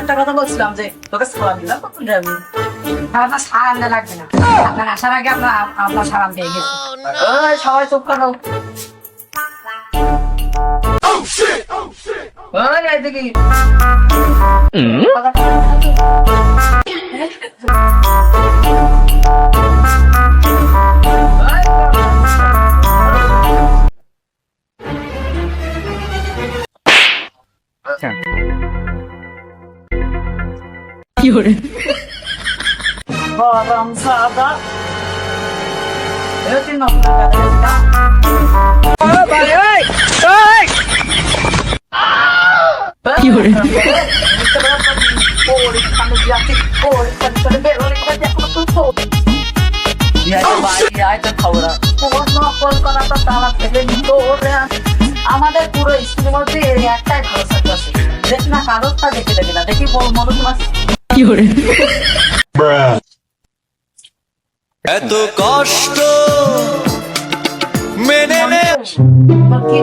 একটা কথা বলছিলাম যে তোকে সালাম দিলাম কখন যাবি? আপনার সালাম লাগবে না। আপনার আসার আগে আপনার আপনার সালাম পেয়ে গেছে। সবাই চুপ করো। দেখি। ওই এদিকে বাদাম সাদা এই তিন নম্বর কাটা কি হরে আমাদের পুরো স্কুলের মধ্যে এই দেখে দেখি না দেখি মনে তোমার এত কষ্ট মেনে নে। কি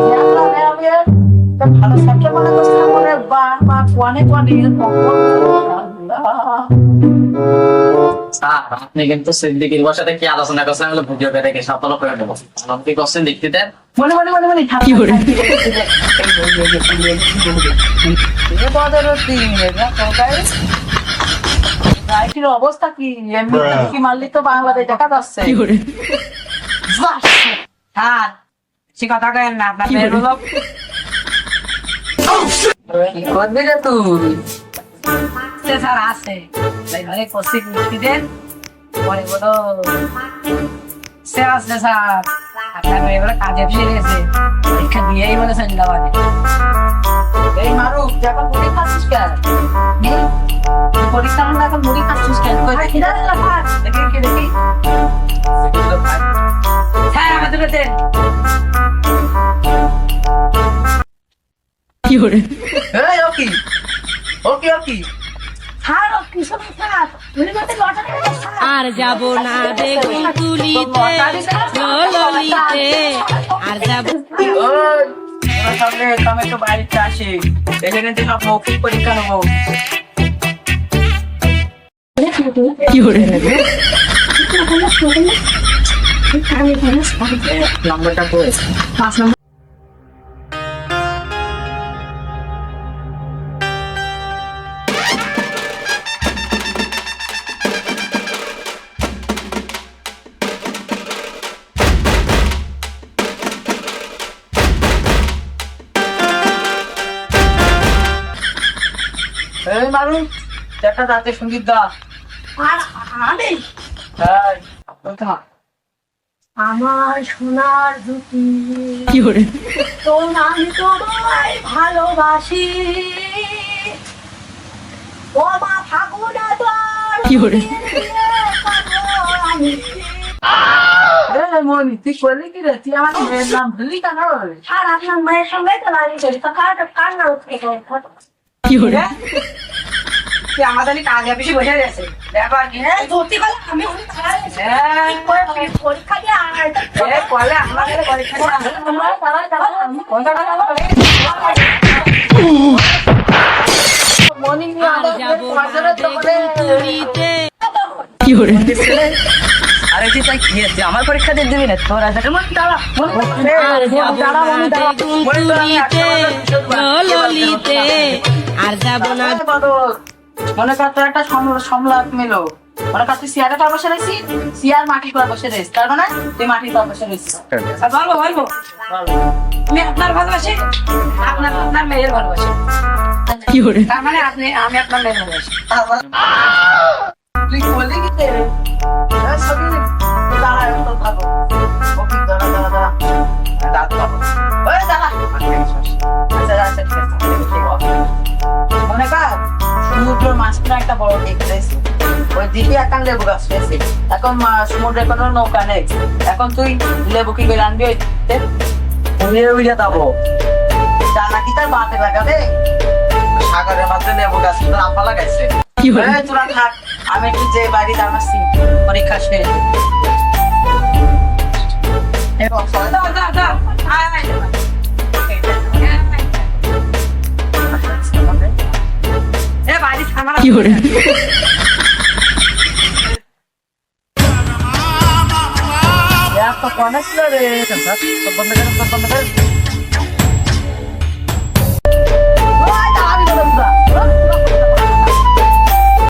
ভালো ছাত্র মানে তো সামনে বা বা কোয়ানে কোয়ানে আপনি কিন্তু সিদ্দিকির বসাতে কি আলোচনা করছেন হলো ভিডিওটা দেখে সফল করে আপনি করছেন দেখতে দেন। মনে মনে মনে মনে কি করে? রাইটির অবস্থা কি? এমনি কি মারলি তো বাংলাদেশ দেখা যাচ্ছে? স্যার সে কথা কেন না আপনার মেয়ের হলো। করবি রে তুই? স্যার আছে। তাই ঘরে কোচিং মুক্তি দেন। পরে বলো। সে আসছে স্যার। আপনার মেয়ে বলে কাজে ফিরেছে পরীক্ষা দিয়েই বলে জিন্দাবাদ এই মারুফ তুই এখন মুড়ি খাচ্ছিস কেন? পরীক্ষা হলে এখন মুড়ি খাচ্ছিস কেন? দেখি? দেখি কি দেখি। স্যার আমাদের দেন এই ওকি ওকি ওকি স্যার ও কিশোর স্যার। আর যাব না বেগুন তুলিতে ললিতে আর যাব বাড়িতে আসি এখানে সব মৌখিক পরীক্ষা নেব নম্বরটা করে পাঁচ নম্বর এই মারুফ একটা দাঁতে সংগীত দা। আর আমি হ্যাঁ। কোথা আমার সোনার জুতি। কি করে তো আমি তোমায় ভালোবাসি। ও মা ফাগুনা তোর কি করে মনি তুই করলি কি রে? তুই আমার মেয়ের নাম ভুলি কেন আর আপনার মায়ের সঙ্গে তো লাড়ি চলি তো কার করে তুই আমাদের কাজে বেশি বসে গেছে? ব্যাপার কি হ্যাঁ? আমি পরীক্ষা দিয়ে কলে আমাদের পরীক্ষা আর তুই তাই কি আছে আমার পরীক্ষা দিয়ে দিবি না তোর আছে মন দাঁড়া তুলিতে ললিতে। আর যাব না। মনে কর তোর একটা সম- সমলাত মিলো। মনে কর তুই সিয়ারের পর বসে রয়েছি সিয়ার মাটির পর বসে রয়েছিস তার মানে তুই মাটির পর বসে রয়েছিস বলব বলব? আমি আপনার ভালোবাসি আপনার আপনার মেয়ের ভালোবাসি। কি করে? তার মানে আপনি আমি আপনার মেয়ের ভালোবাসি। তুই বলি কি মাঝখানে একটা বড় দ্বীপ ওই দ্বীপে এখন লেবু গাছ রয়েছে এখন সমুদ্রে কোনো নৌকা নেই এখন তুই লেবু কি করে আনবি ওই উড়িয়ে যাব। জানা কি তার বাঁধে লাগাবে সাগরের মাঝে লেবু গাছ তোর আপা লাগাইছে। এই তোরা থাক আমি একটু যে বাড়ি জানাচ্ছি পরীক্ষা শেষ। এবং সবাই- এত কনে ছিল রে? সব বন্ধ করে সব বন্ধ করে।